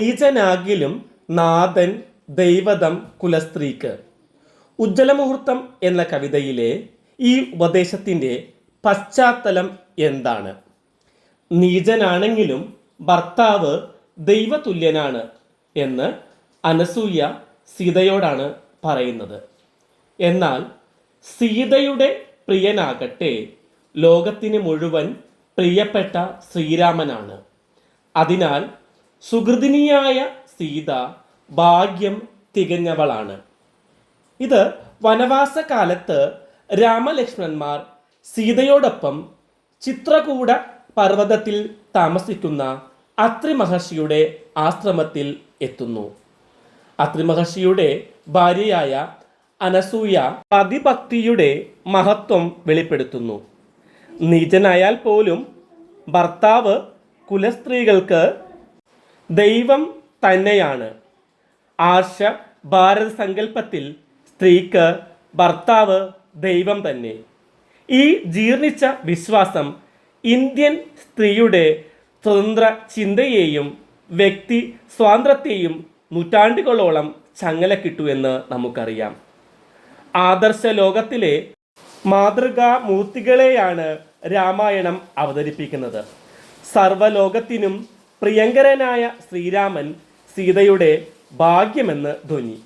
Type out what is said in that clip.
നീചനാകിലും നാഥൻ ദൈവതം കുലസ്ത്രീക്ക്. ഉജ്ജ്വലമുഹൂർത്തം എന്ന കവിതയിലെ ഈ ഉപദേശത്തിന്റെ പശ്ചാത്തലം എന്താണ്? നീചനാണെങ്കിലും ഭർത്താവ് ദൈവതുല്യനാണ് എന്ന് അനസൂയ സീതയോടാണ് പറയുന്നത്. എന്നാൽ സീതയുടെ പ്രിയനാകട്ടെ ലോകത്തിന് മുഴുവൻ പ്രിയപ്പെട്ട ശ്രീരാമനാണ്. അതിനാൽ സുഹൃദിനിയായ സീത ഭാഗ്യം തികഞ്ഞവളാണ്. ഇത് വനവാസ കാലത്ത് രാമലക്ഷ്മണന്മാർ സീതയോടൊപ്പം ചിത്രകൂട പർവതത്തിൽ താമസിക്കുന്ന അത്രി മഹർഷിയുടെ ആശ്രമത്തിൽ എത്തുന്നു. അത്രി മഹർഷിയുടെ ഭാര്യയായ അനസൂയ പതിഭക്തിയുടെ മഹത്വം വെളിപ്പെടുത്തുന്നു. നീചനായാൽ പോലും ഭർത്താവ് കുലസ്ത്രീകൾക്ക് ദൈവം തന്നെയാണ്. ആർഷ ഭാരത സങ്കല്പത്തിൽ സ്ത്രീക്ക് ഭർത്താവ് ദൈവം തന്നെ. ഈ ജീർണിച്ച വിശ്വാസം ഇന്ത്യൻ സ്ത്രീയുടെ സ്വതന്ത്ര ചിന്തയെയും വ്യക്തി സ്വാതന്ത്ര്യത്തെയും നൂറ്റാണ്ടുകളോളം ചങ്ങലക്കിട്ടു എന്ന് നമുക്കറിയാം. ആദർശ ലോകത്തിലെ മാതൃകാ മൂർത്തികളെയാണ് രാമായണം അവതരിപ്പിക്കുന്നത്. സർവലോകത്തിനും പ്രിയങ്കരനായ ശ്രീരാമൻ സീതയുടെ ഭാഗ്യമെന്ന് ധ്വനി.